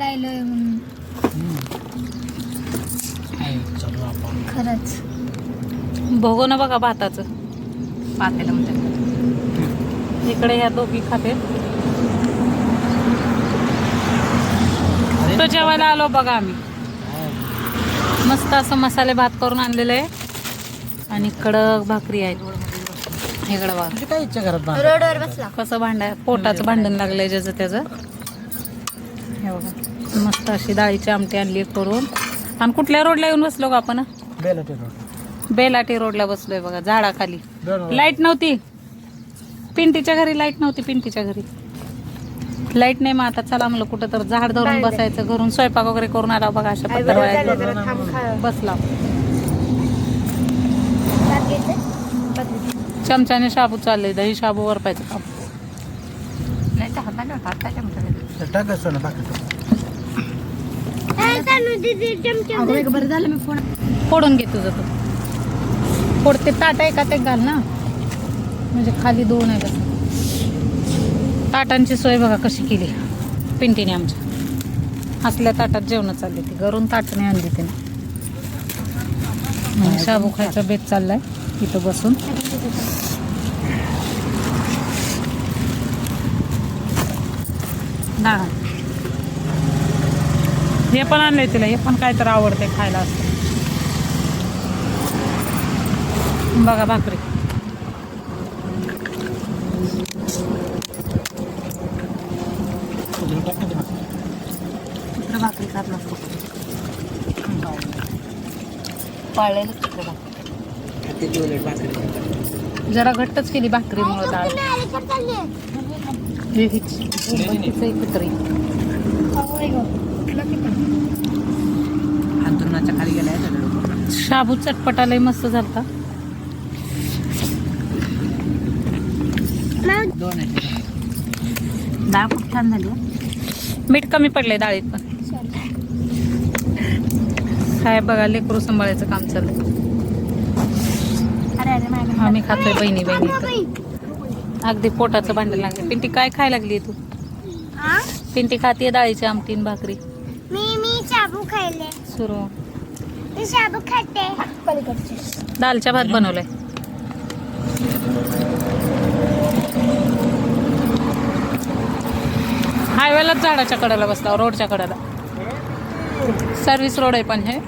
राहिलोय म्हणून. खरंच. बघू ना बघा भाताचं. पातेलं म्हणतात. इकडे ह्या दोघी खाते. तो जेवायला आलो बघा आम्ही. मस्त असं मसाले भात करून आणलेलं आहे. आणि कडक भाकरी आहेत. इकडं बघा. काय इच्छा रोडवर बसला. कसं भांडा पोटाचं भांडण लागलंय ज्याचं त्याचं. हे बघा. मस्त अशी डाळीची आमटी आणली करून. आणि कुठल्या रोडला येऊन बसलो का आपण? बेलटे रोड बेलाटी रोडला बसलोय बघा झाडाखाली. लाइट नव्हती. पिंटीच्या घरी लाइट नव्हती पिंटीच्या घरी. लाइट नाही मग आता चला म्हणलं कुठं तर झाड धरून बसायचं घरून स्वयंपाक वगैरे करून आला बघा अशा पद्धत बसला. चमच्याने शाबू चाललंय दही शाबू वरपायचं काम. नाही बरं झालं मी फोन फोडून घे तुझं तू. फोडते ताट आहे का ते घाल ना. म्हणजे खाली दोन आहे कसं ताटांची सोय बघा कशी केली. पिंटीने आमच्या. असल्या ताटात जेवण चालली ती. घरून ताटने आणली तिने. म्हणजे शाबू खायचा बेत चाललाय इथं बसून. डाळ. हे पण आणलंय तिला हे पण काय तर आवडते खायला असतं बघा भाकरी. भाकरी खात नसतो. पाळलेलं जरा घट्टच केली भाकरी भाकरीमुळं डाळ. हे हिची. अंतरुणाच्या खाली शाबू चटपटालाही मस्त झालता. दोन आहे डाळ खूप छान झाली. मीठ कमी पडलंय डाळीत पण. काय बघा लेकरू सांभाळायचं काम चाललंय. अरे अरे माझ्या आम्ही खातोय बहिणी बहिणी. अगदी पोटाचं भांडण लागले पिंटी काय खायला लागली तू? पिंटी खातीये डाळीची आमटी आणि भाकरी. शाबू खायले. सुरू. मी शाबू खाते. पलीकडचे दालच्या भात बनवलाय. हायवेलाच झाडाच्या कडेला बसला रोडच्या कडेला. सर्व्हिस रोड आहे पण हे.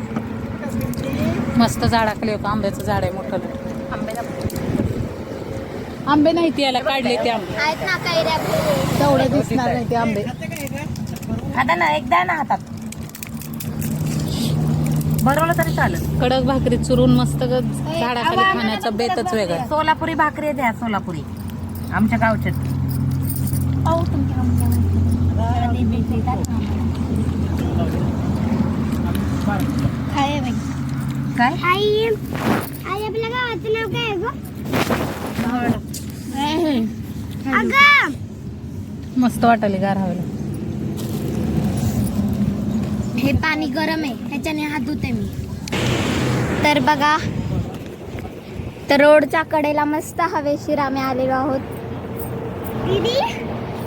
मस्त झाडाखाली होतं आंब्याचं झाड आहे मोठं. आंबे नाही ते याला काढले ते आंबे. तेवढे दिसणार नाही ते आंबे. आता ना एकदा ना हातात. भरवलं तरी चालेल. कडक भाकरी चुरून मस्त ग झाडाखाली खाण्याचा बेतच वेगळा. सोलापुरी भाकरी द्या सोलापुरी. आमच्या गावच्या पाहू तुमच्या खाय बाई. काय? आई आई आपल्या गावाचं नाव काय आहे गं? अगं! मस्त वाटायला गार हवेला. हे पाणी गरम आहे ह्याच्याने हात धुते मी. तर बघा तर रोडच्या कडेला मस्त हवेशीर आम्ही आलेलो आहोत. दीदी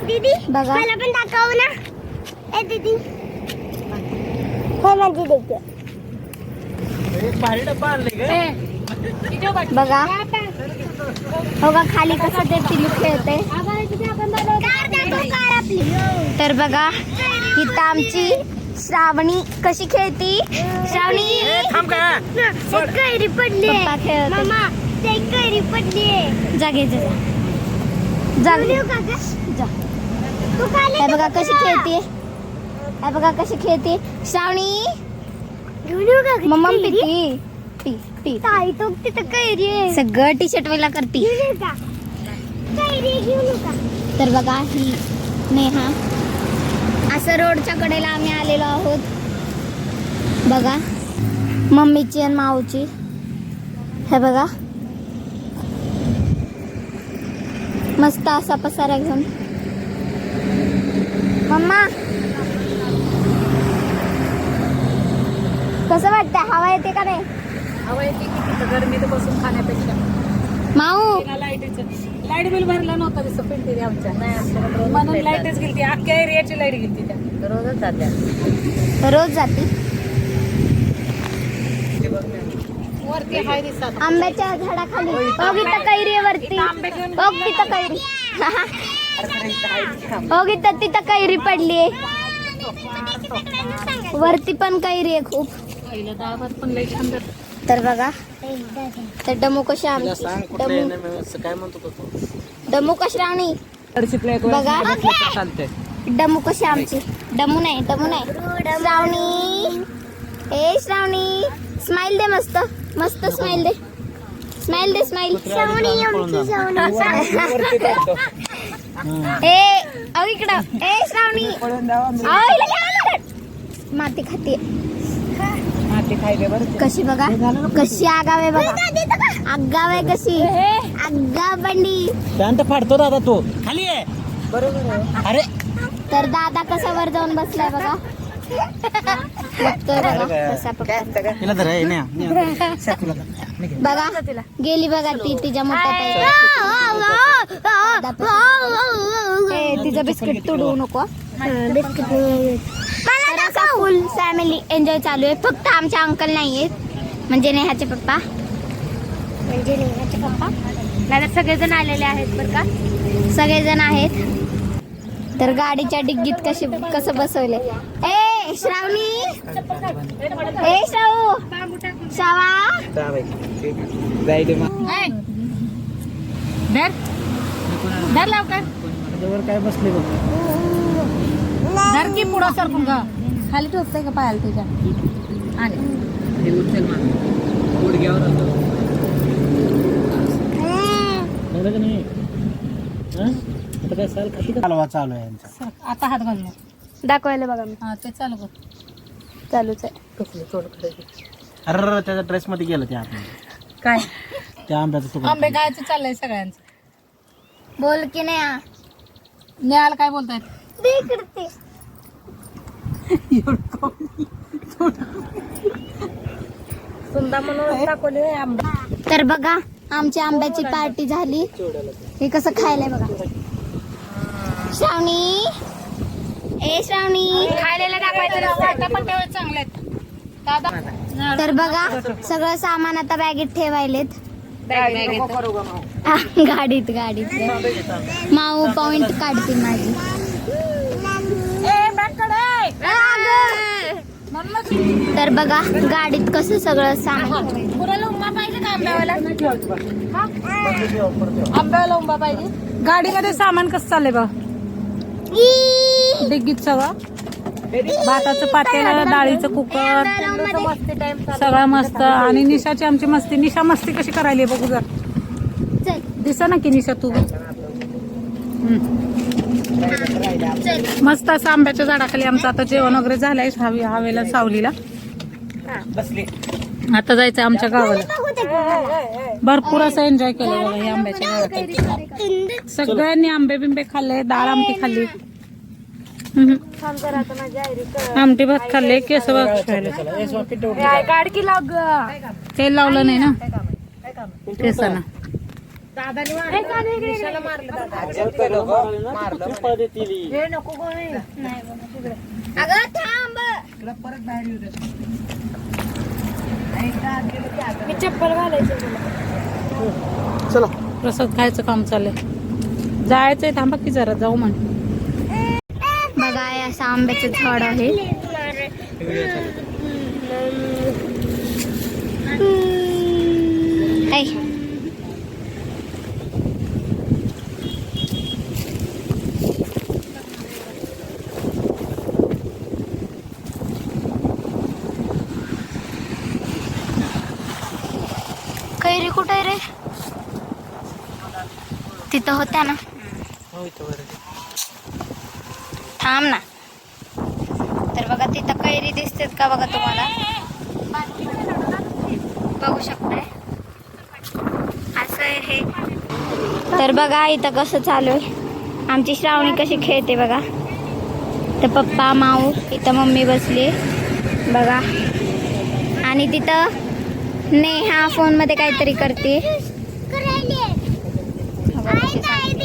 दीदी बघा. मला पण दाखव ना. ए दीदी. हो माझी देखील बघा. हो का खाली कसं ते पिलू खेळते. तर बघा इथं आमची श्रावणी कशी खेळती? श्रावणी? कैरी पडली. मामा ते कैरी पडली. जा घे जा जा. जा. हे बघा कशी खेळते. हे बघा कशी खेळते. श्रावणी? मम्मा पिती पी पी ताई तो तिथं कैरी आहे. सगळं टी शर्ट वेला करते तर बघा ही नेहा असं रोडच्या कडेला आम्ही आलेलो आहोत. बघा मम्मीची आणि माऊची. हे बघा. मस्त असा पसारा घेऊन. मम्मा. कसं वाटतं हवा येते का नाही? हवा येते की गरमीत बसून खाण्यापेक्षा. माऊ. लाइट बिल भरला नव्हता दिसत पिंटी आमच्या म्हणून लाईटच गेली अख्ख्या एरियाची लाइट गेली रोजच जात्या रोज जाते. आंब्याच्या झाडाखाली. हो गीता कैरी आहे वरती. हो तिथं कैरी. हो गीता तिथं कैरी पडली वरती पण कैरी आहे खूप. तर बघा. तर डमू कशी डमू. कशी राणी बघा. डमू कशी आमची? डमू नाही डमू नाही. श्रावणी. ए श्रावणी स्माइल दे मस्त मस्त स्माइल दे. स्माइल दे स्माइल श्रावणी ए अहो इकडं. ए श्रावणी. माती खाते. कशी बघा? कशी? आगाव आहे बघा. आगाव आहे कशी? आगाव बंडी. पॅन्ट फाडतो दादा तो. खाली आहे अरे तर दादा कसा वर जाऊन बसलाय बघा बघतोय बघा कसा पकडतो. तिला हे. निघ. बघा गेली बघा ती तिच्या मोठ्या ताई तिचं बिस्किट तुडवू नको बिस्किट तर फुल फॅमिली एन्जॉय चालू आहे फक्त आमचे अंकल नाही आहेत म्हणजे नेहाचे पप्पा म्हणजे नेहाचे पप्पा सगळेजण आलेले आहेत बरं का सगळेजण आहेत तर गाडीच्या डिग्गीत कशी कसं बसवले ए श्रावणी! ए श्रावू! श्रावा! धर. धर लवकर. काय बसले बघ धर की पुढं सरकून ग. खाली ठेवतंय का पायाला तुझ्या? आणि. हे उचल. गुडघ्यावर का नाही? आता चालू आहे यांचा हात. दाखवायला बघा मी. हा ते चालू कर. चालूच आहे. अरे, त्याच्या ड्रेस मध्ये गेलं ते काय? त्या आंब्याचं तुकडा आंबे खायचं चाललंय सगळ्यांचं. बोल की नाही? न्यायला काय बोलतायत? ते. तर बघा आमच्या आंब्याची पार्टी झाली. हे कसं खायलाय बघा. श्रावणी. ए श्रावणी. खायला दाखवायचं पण तेवढे चांगले आहेत. दादा? तर बघा सगळं सामान आता बॅगेत ठेवायलेत. हा, गाडीत गाडीत. माऊ पॉइंट काढते माझी. तर बघा गाडीत कसं सगळं सामान. आंब्याला उंबा पाहिजे. गाडीमध्ये सामान कसं चाललंय बघ? डिग्गीत सगळं. भाताचं पातेलं डाळीचं कुकर. सगळं मस्त. आणि निशाची आमची मस्ती. निशा मस्ती कशी करायली आहे बघू जर. चल. दिसा ना की निशा तू. मस्त असं आंब्याच्या झाडाखाली आमचं आता जेवण वगैरे झालंय हवे हवेला सावलीला. बसले. आता जायचं आमच्या गावाला. भरपूर असं एन्जॉय केलं बघा या आंब्याच्या झाडाखाली सगळ्यांनी आंबे बिंबे खाल्ले डाळ आमटी खाल्ली. हम्म. आमटी भात खाल्ले केस तेल लावलं नाही ना. केसाला अगं थांब मी चप्पल घालायची चला. प्रसाद खायचं काम चाललंय. जायचंय थांबा की जरा जाऊ म्हण. बघा असं आंब्याचं झाड आहे ऐ. कैरी कुठे आहे रे तिथं होत्या ना. थांब ना. तर बघा तिथं कैरी दिसतेत का बघा तुम्हाला? बघू शकताय. असं आहे. हे तर बघा इथं कसं चालू आहे. आमची श्रावणी कशी खेळते बघा. तर पप्पा माऊ इथं मम्मी बसली बघा. आणि तिथं नेहा फोनमध्ये काहीतरी करते. बघा कशी सांगते.